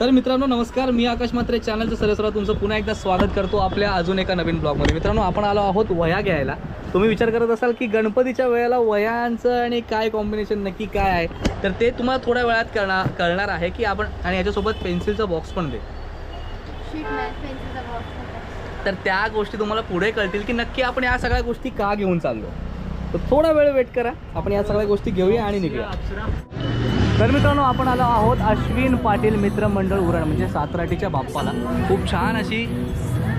तर मित्रांनो नमस्कार. मी आकाश मात्रे चॅनलचं सर्वसर्व तुमचं पुन्हा एकदा स्वागत करतो आपल्या अजून एका नवीन ब्लॉगमध्ये. मित्रांनो आपण आलो आहोत वया घ्यायला. तुम्ही विचार करत असाल की गणपतीच्या वेळेला वयांचं आणि काय कॉम्बिनेशन नक्की काय आहे? तर ते तुम्हाला थोड्या वेळात करणार कळणार आहे की आपण आणि याच्यासोबत पेन्सिलचा बॉक्स पण दे. शीट नाही पेन्सिलचा बॉक्स तर त्या गोष्टी तुम्हाला पुढे कळतील की नक्की आपण या सगळ्या गोष्टी का घेऊन चाललो? तर थोडा वेळ वेट करा. आपण या सगळ्या गोष्टी घेऊया आणि निघूया. तर मित्रांनो आपण आलो आहोत अश्विन पाटील मित्र मंडळ उरण म्हणजे सातराटीच्या बाप्पाला. खूप छान अशी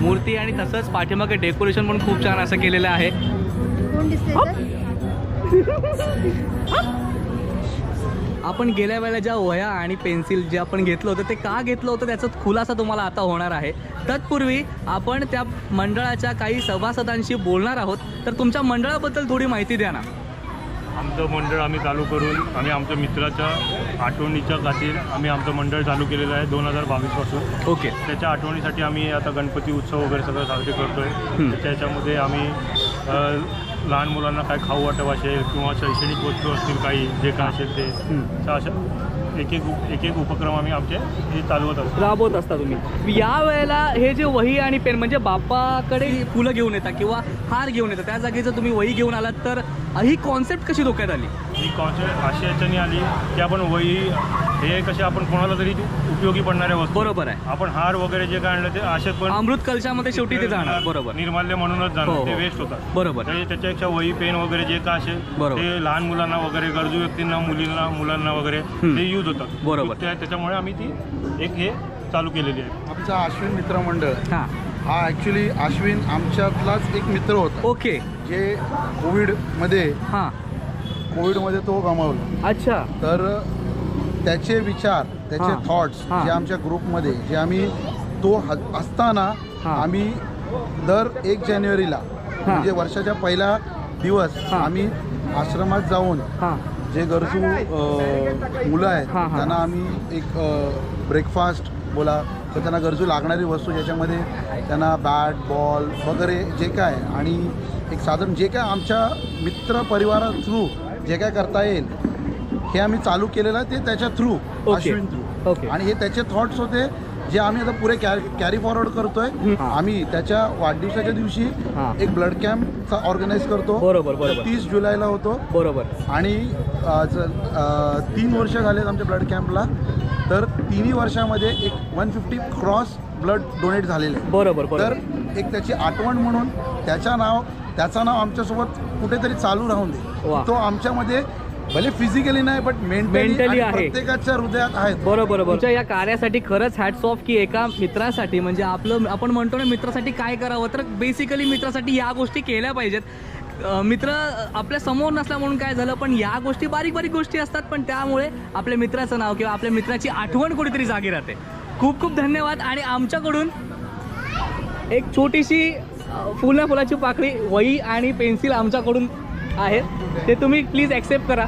मूर्ती आणि तसंच पाठीमागे डेकोरेशन पण खूप छान असं केलेलं आहे. आपण गेल्या वेळेला ज्या वह्या आणि पेन्सिल जे आपण घेतलं होतं ते का घेतलं होतं त्याचा खुलासा तुम्हाला आता होणार आहे. तत्पूर्वी आपण त्या मंडळाच्या काही सभासदांशी बोलणार आहोत. तर तुमच्या मंडळाबद्दल थोडी माहिती द्या ना. आमचं मंडळ आम्ही चालू करून आम्ही आमच्या मित्राच्या आठवणीच्या खातीर आम्ही आमचं मंडळ चालू केलेलं आहे दोन हजार बावीसपासून. ओके. त्याच्या आठवणीसाठी आम्ही आता गणपती उत्सव वगैरे सगळं साजरे करतो. आहे त्याच्यामध्ये आम्ही लहान मुलांना काय खाऊ वाटप असेल किंवा शैक्षणिक वस्तू असतील काही जे काय असेल ते. अशा एक एक एक एक उपक्रम आम्ही आमचे हे चालवत असतो राबवत असता तुम्ही. या वेळेला हे जे वही आणि पेन म्हणजे बापाकडे फुलं घेऊन येतात किंवा हार घेऊन येतात. त्या जागी जर तुम्ही वही घेऊन आलात तर ही कॉन्सेप्ट कशी डोक्यात आली? ही कॉन्सेप्ट अशी याच्याने आली की आपण वही हे कसे आपण कोणाला तरी उपयोगी पडणाऱ्या वस्तू. बरोबर आहे. आपण हार वगैरे जे काय आणलं ते असे पण अमृत कलशामध्ये शेवटी ते जाणार बरोबर. निर्माल्य म्हणूनच हो, जाणार हो. ते वेस्ट होतात. बरोबर. त्याच्या- त्याच्यापेक्षा वही पेन वगैरे जे काय असेल बरोबर. ते लहान मुलांना वगैरे गरजू व्यक्तींना मुलींना मुलांना वगैरे. ते यूज होतात. बरोबर. त्या- त्याच्यामुळे आम्ही ती एक हे चालू केलेली आहे. आमचा अश्विन मित्र मंडळ हां. हा ॲक्च्युली अश्विन आमच्यातलाच एक मित्र होता. ओके. जे कोविडमध्ये हां. कोविडमध्ये तो गमावला अच्छा तर त्याचे विचार त्याचे हां. थॉट्स हां. जे आमच्या ग्रुपमध्ये जे आम्ही तो ह- असताना हां. आम्ही दर एक जानेवारीला म्हणजे वर्षाच्या पहिला दिवस हां. आम्ही आश्रमात जाऊन हां जे गरजू अ, मुलं आहेत हां, हां. त्यांना आम्ही एक ब्रेकफास्ट बोला तर त्यांना गरजू लागणारी वस्तू ज्याच्यामध्ये त्यांना बॅट बॉल वगैरे जे काय आणि एक साधारण जे काय आमच्या मित्र परिवारा थ्रू जे काय करता येईल हे आम्ही चालू केलेलं आहे ते त्याच्या थ्रू. Ashwin through okay. आणि हे त्याचे थॉट्स होते जे आम्ही आता पुरे कॅरी फॉरवर्ड करतोय. आम्ही त्याच्या वाढदिवसाच्या दिवशी. एक ब्लड कॅम्पचा ऑर्गनाईज करतो. बरोबर, बरोबर. तीस जुलैला होतो. बरोबर. आणि तीन वर्ष झालेत आमच्या ब्लड कॅम्पला तर तिन्ही वर्षामध्ये एक one fifty cross blood donate झालेले. बरोबर तर एक त्याची आठवण म्हणून त्याच्या नाव त्याचं नाव आमच्यासोबत कुठेतरी चालू राहून वा. तो आमच्यामध्ये भले फिजिकली नाही बट मेंटली Mentally आहे. प्रत्येकाच्या हृदयात आहेत. बरोबर बरोबर. तुमच्या या कार्यासाठी खरंच हॅट्स ऑफ की एका मित्रासाठी म्हणजे आपलं आपण म्हणतो ना मित्रासाठी काय करावं तर बेसिकली मित्रासाठी या गोष्टी केल्या पाहिजेत. अं, मित्र आपल्यासमोर नसला म्हणून काय झालं पण या गोष्टी बारीक बारीक गोष्टी असतात पण त्यामुळे आपल्या मित्राचं नाव किंवा आपल्या मित्राची आठवण कुठेतरी जागी राहते. खूप खूप धन्यवाद. आणि आमच्याकडून एक छोटीशी अं, फुला फुलाची पाकळी वही आणि पेन्सिल आमच्याकडून आहे ते तुम्ही प्लीज ॲक्सेप्ट करा.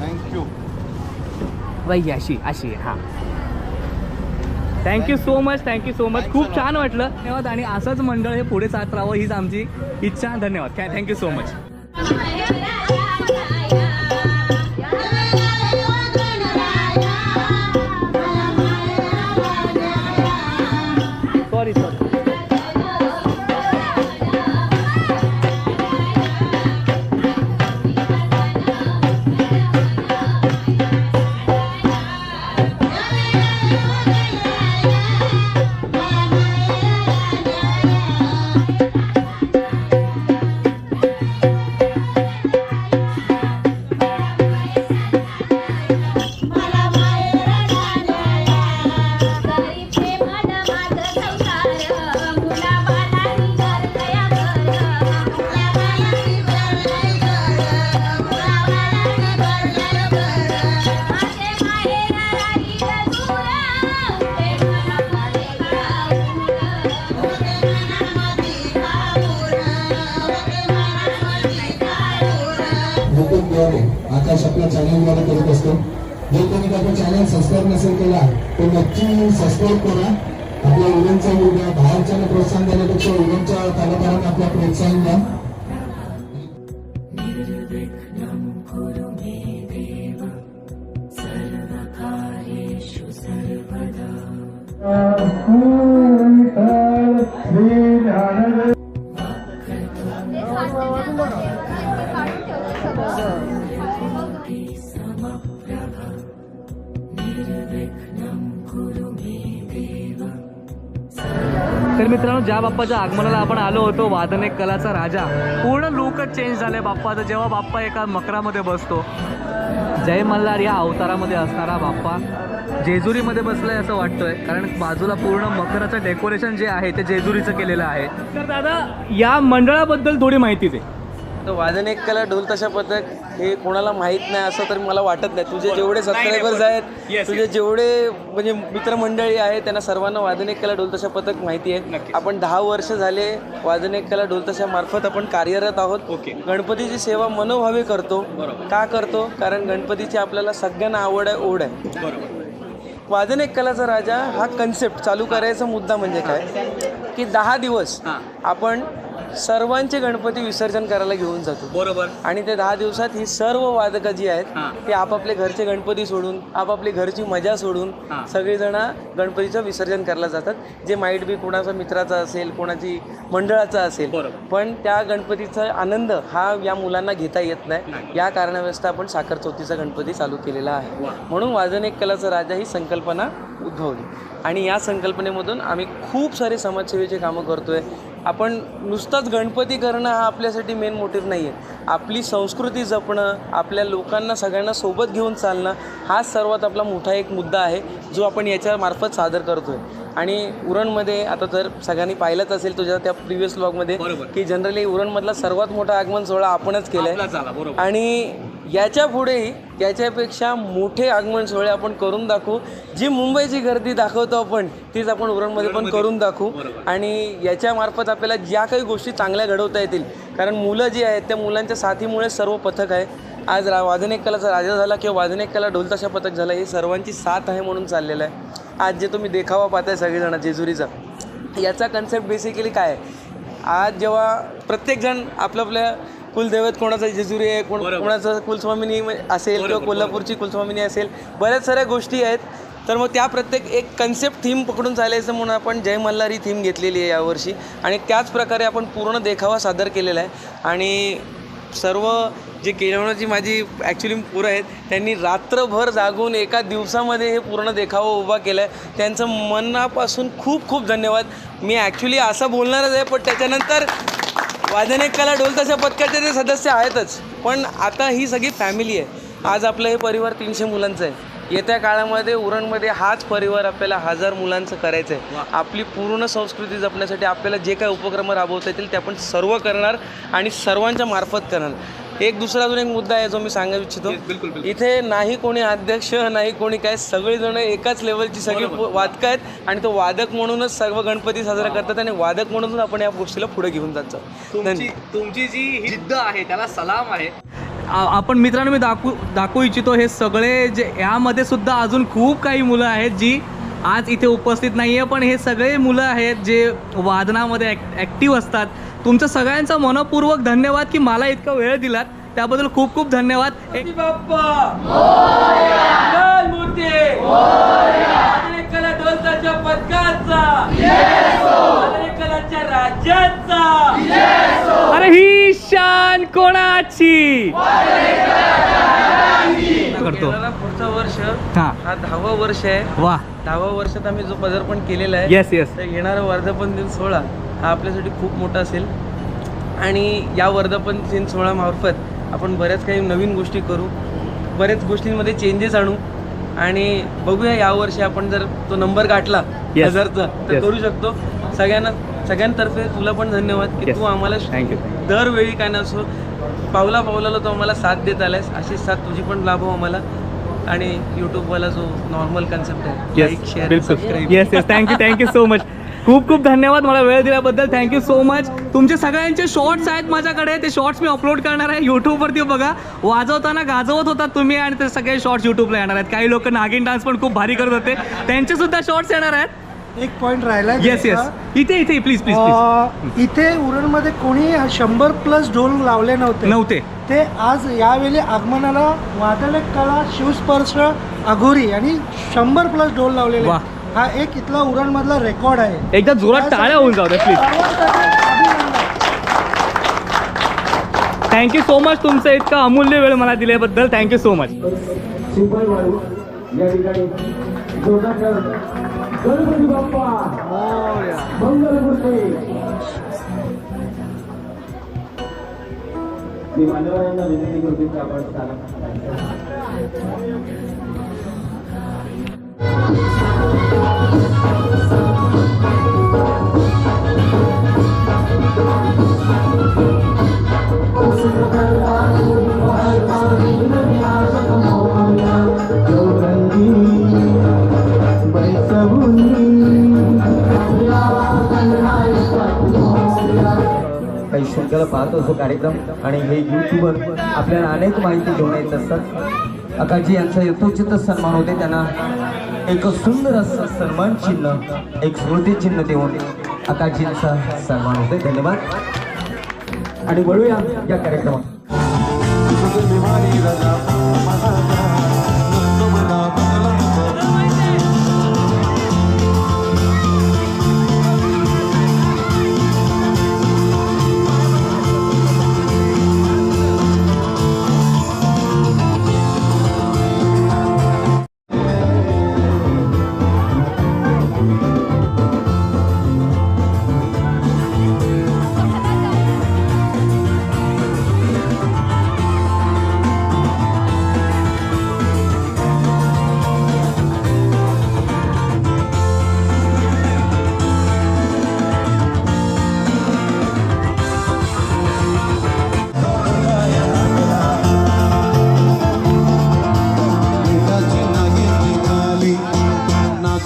थँक्यू वही अशी अशी हां. Thank you so much thank you so much खूप छान वाटलं. धन्यवाद. आणि असंच मंडळ हे पुढे चालत राहावं हीच आमची इच्छा. धन्यवाद. थँक्यू सो मच युट्यूबद्वारे आकाश आपल्या चॅनलद्वारे करत असतो. जर कोणी आपण चॅनल सबस्क्राईब नसेल केला तर नक्की सबस्क्राईब करा. आपल्या इव्हेंटचा मुलगा बाहेरच्या प्रोत्साहन देण्यापेक्षा इव्हेंटच्या कलाकारांना आपल्या प्रोत्साहन द्या. ज्या बाप्पाच्या आगमनाला आपण आलो होतो वादन एक कलाचा राजा. पूर्ण लुकच चेंज झाले बाप्पाचं जेव्हा बाप्पा एका मकरामध्ये बसतो जय मल्हार या अवतारामध्ये असणारा बाप्पा जेजुरीमध्ये बसलाय असं वाटतंय. कारण बाजूला पूर्ण मकराचं डेकोरेशन जे आहे ते जेजुरीचं केलेलं आहे. तर दादा या मंडळाबद्दल थोडी माहिती दे. तर वादन एक कला ढोल तशा पथक हे कोणाला माहीत नाही असं तर मला वाटत नाही. तुझे जेवढे सबस्क्रायबर्स आहेत तुझे जेवढे म्हणजे मित्रमंडळी आहेत त्यांना सर्वांना वादन एक कला ढोल तशा पथक माहिती आहे. आपण दहा वर्ष झाले वादन एक कला ढोल तशा मार्फत आपण कार्यरत आहोत. गणपतीची सेवा मनोभावे करतो. का करतो? कारण गणपतीची आपल्याला सगळ्यांना आवड आहे ओढ आहे. वादन एक कलाचा राजा हा कन्सेप्ट चालू करायचा मुद्दा म्हणजे काय? की दहा दिवस आपण सर्वांचे गणपती विसर्जन करायला घेऊन जातो. बरोबर. आणि ते दहा दिवसात ही सर्व वादकं जी आहेत. ती आपापले घरचे गणपती सोडून आपापली घरची मजा सोडून. सगळेजण गणपतीचं विसर्जन करायला जातात. जे माईट बी कोणाचा मित्राचा असेल कोणाची मंडळाचा असेल. पण त्या गणपतीचा आनंद हा या मुलांना घेता येत नाही. या कारणाव्यस्त आपण साखर चौथीचा गणपती चालू केलेला आहे. म्हणून वाजन एक कलाचा राजा ही संकल्पना उद्भवली. आणि या संकल्पनेमधून आम्ही खूप सारे समाजसेवेचे कामं करतोय. आपण नुसताच गणपती करणं हा आपल्यासाठी मेन मोटिव्ह नाही आहे आपली संस्कृती जपणं आपल्या लोकांना सगळ्यांना सोबत घेऊन चालणं हा सर्वात आपला मोठा एक मुद्दा आहे जो आपण याच्यामार्फत सादर करतो आहे आणि उरणमध्ये आता तर सगळ्यांनी पाहिलंच असेल तुझ्या त्या प्रिव्हियस ब्लॉगमध्ये. की जनरली उरणमधला सर्वात मोठा आगमन सोहळा आपणच झाला, बरोबर. आणि याच्या पुढेही याच्यापेक्षा मोठे आगमन सोहळे आपण करून दाखवू. जी मुंबईची गर्दी दाखवतो आपण तीच आपण उरणमध्ये पण करून दाखवू. आणि याच्या मार्फत आपल्याला ज्या काही गोष्टी चांगल्या घडवता येतील कारण मुलं जी आहेत त्या मुलांच्या साथीमुळे सर्व पथक आहे. आज रा वादन एक कलाचा राजा झाला किंवा वादन एक कला ढोलताशा पथक झाला हे सर्वांची साथ आहे म्हणून चाललेलं आहे. आज जे तुम्ही देखावा पाहताय सगळेजण जेजुरीचा याचा कन्सेप्ट बेसिकली काय आहे? आज जेव्हा प्रत्येकजण आपल्या आपल्या कुलदैवत कोणाचा जेजुरी आहे कोण कोणाचं कुलस्वामिनी असेल किंवा कोल्हापूरची कुलस्वामिनी असेल बऱ्याच साऱ्या गोष्टी आहेत. तर मग त्या प्रत्येक एक कन्सेप्ट थीम पकडून चालायचं म्हणून आपण जय मल्हार थीम घेतलेली आहे यावर्षी. आणि त्याच प्रकारे आपण पूर्ण देखावा सादर केलेला आहे. आणि सर्व जे केळवणाची माझी ॲक्च्युली पोरं आहेत त्यांनी रात्रभर जागून एका दिवसामध्ये हे पूर्ण देखावा उभा केला आहे त्यांचं मनापासून खूप खूप धन्यवाद. मी ॲक्च्युली असं बोलणारच आहे पण त्याच्यानंतर वादने कला ढोलताच्या पथकाचे ते सदस्य आहेतच. पण आता ही सगळी फॅमिली आहे. आज आपलं हे परिवार तीनशे मुलांचं आहे. येत्या काळामध्ये उरणमध्ये हाच परिवार आपल्याला हजार मुलांचं करायचं आहे आपली पूर्ण संस्कृती जपण्यासाठी आपल्याला जे काही उपक्रम राबवता येतील ते आपण सर्व करणार आणि सर्वांच्या मार्फत करणार. एक दुसरा अजून एक मुद्दा आहे जो मी सांगू इच्छितो. इथे नाही कोणी अध्यक्ष नाही कोणी काय सगळेजण एकाच लेवलची सगळी वादकं आहेत आणि तो वादक म्हणूनच सर्व गणपती साजरा करतात आणि वादक म्हणूनच आपण या गोष्टीला पुढे घेऊन जात तुमची जी जिद्द आहे त्याला सलाम आहे. आपण मित्रांनो मी दाखवू दाखवू इच्छितो हे सगळे जे यामध्ये सुद्धा अजून खूप काही मुलं आहेत जी आज इथे उपस्थित नाही आहे पण हे सगळे मुलं आहेत जे वादनामध्ये ॲक् ॲक्टिव्ह असतात. तुमचं सगळ्यांचा मनपूर्वक धन्यवाद की मला इतका वेळ दिलात. त्याबद्दल खूप खूप धन्यवाद. बाप्पा! कोणाची करतो पुढचं वर्ष हा. हा दहावा वर्ष आहे. वा. दहाव्या वर्षात आम्ही जो पदार्पण केलेला आहे येस येस तर येणारा वर्धापन दिन सोहळा हा आपल्यासाठी खूप मोठा असेल. आणि या वर्धापन दिन सोहळामार्फत आपण बऱ्याच काही नवीन गोष्टी करू बऱ्याच गोष्टींमध्ये चेंजेस आणू. आणि बघूया यावर्षी आपण जर तो नंबर गाठला Yes. हजारचा तर Yes. करू शकतो. सगळ्यांना सगळ्यांतर्फे तुला पण धन्यवाद की Yes. तू आम्हाला thank दरवेळी काय नसो पावला पावलाला तो आम्हाला साथ देत आलायस. अशी साथ तुझी पण लाभो आम्हाला. आणि यूट्यूबवाला जो नॉर्मल कन्सेप्ट आहे like share subscribe yes yes thank you thank you so much खूप खूप धन्यवाद मला वेळ दिल्याबद्दल. थँक्यू सो मच तुमचे सगळ्यांचे शॉर्ट्स आहेत माझ्याकडे. ते शॉर्ट्स मी अपलोड करणार आहे. यूट्यूबवरती बघा. वाजवताना गाजवत होतात तुम्ही आणि ते सगळे शॉर्ट्स यूट्यूबला येणार आहेत. काही लोक नागिन डान्स पण खूप भारी करत होते. त्यांचे सुद्धा शॉर्ट्स येणार आहेत. एक पॉइंट राहिला येस येस इथे इथे प्लीज प्लीज प्लीज इथे उरणमध्ये कोणी शंभर प्लस ढोल लावले नव्हते. नव्हते. ते आज यावेळी आगमनाला वादळ कला शिवस्पर्श अघोरी आणि शंभर प्लस ढोल लावलेले. हा एक इथला उरणमधला रेकॉर्ड आहे. एकदा जोरात टाळ्या होऊन जाऊ प्लीज थँक्यू सो मच तुमचं इतका अमूल्य वेळ मला दिल्याबद्दल. थँक्यू सो मच या ठिकाणी जोरदार गणपती बाप्पा मंगलमूर्ती मी मान्यवरांना विनंती करतो शृंखला असतो कार्यक्रम. आणि हे युट्यूबर आपल्याला अनेक माहिती घेऊन येत असतात. अकाजी यांचा यथोचित सन्मान होते. त्यांना एक सुंदर असं सन्मान चिन्ह एक स्मृती चिन्ह देऊन अकाजींचा सन्मान होते. धन्यवाद. आणि वळूया या कार्यक्रमात.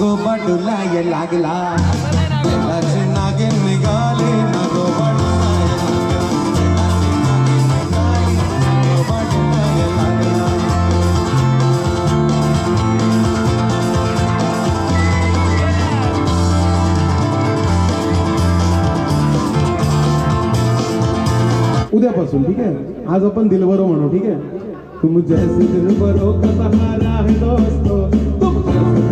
नागोबा डुलाय लागला. बेलाची नागे निघाले नागोबा उद्यापासून ठीक आहे? आज आपण दिलबरो म्हणू ठीक आहे? तुम जैसे दिलबरो का सहारा है दोस्तों तुम जैसे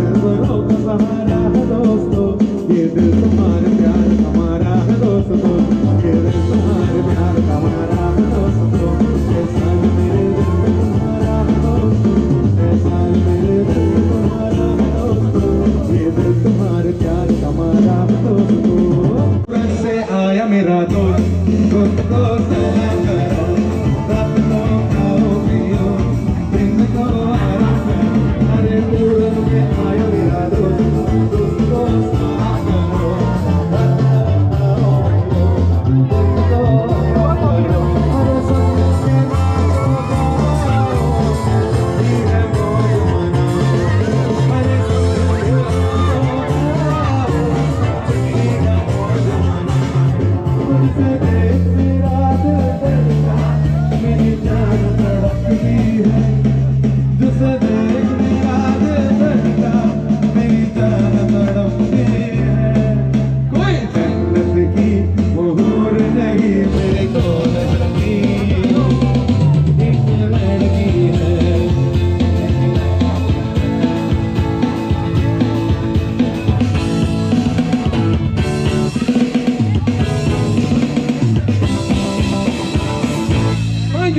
दिलबरो का सहारा है दोस्तों ये दिल तुम्हारे प्यार हमारा है दोस्तों ये दिल तुम्हारे प्यार हमारा है दोस्तों ऐसा मेरे दिल में तुम्हारा है दोस्तों ऐसा मेरे दिल में तुम्हारा है दोस्तों ये दिल तुम्हारे प्यार हमारा है दोस्तों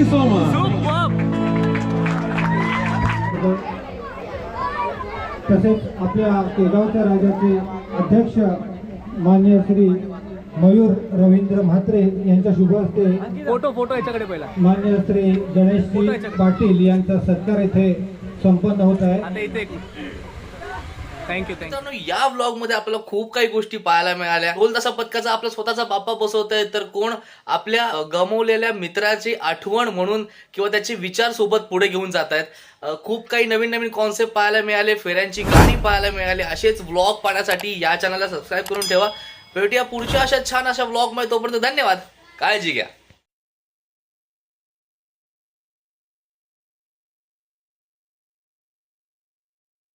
you so much. तसेच आपल्या केगावच्या राजाचे अध्यक्ष मान्य श्री मयूर रवींद्र म्हात्रे यांच्या शुभ हस्ते फोटो फोटो याच्याकडे पहिला. मान्य श्री गणेशजी पाटील यांचा सत्कार येथे संपन्न होत आहे. थँक्यू थँक्यू या ब्लॉगमध्ये आपल्याला खूप काही गोष्टी पाहायला मिळाल्या. ढोल तसा पथकाचा आपला स्वतःचा बाप्पा बसवत आहे तर कोण आपल्या गमवलेल्या मित्राची आठवण म्हणून किंवा त्याचे विचार सोबत पुढे घेऊन जात आहेत खूप काही नवीन नवीन कॉन्सेप्ट पाहायला मिळाले फेऱ्यांची गाणी पाहायला मिळाली. असेच ब्लॉग पाहण्यासाठी या चॅनलला सबस्क्राईब करून ठेवा. भेटूया पुढच्या अशा छान अशा ब्लॉगमध्ये तोपर्यंत धन्यवाद. काळजी घ्या.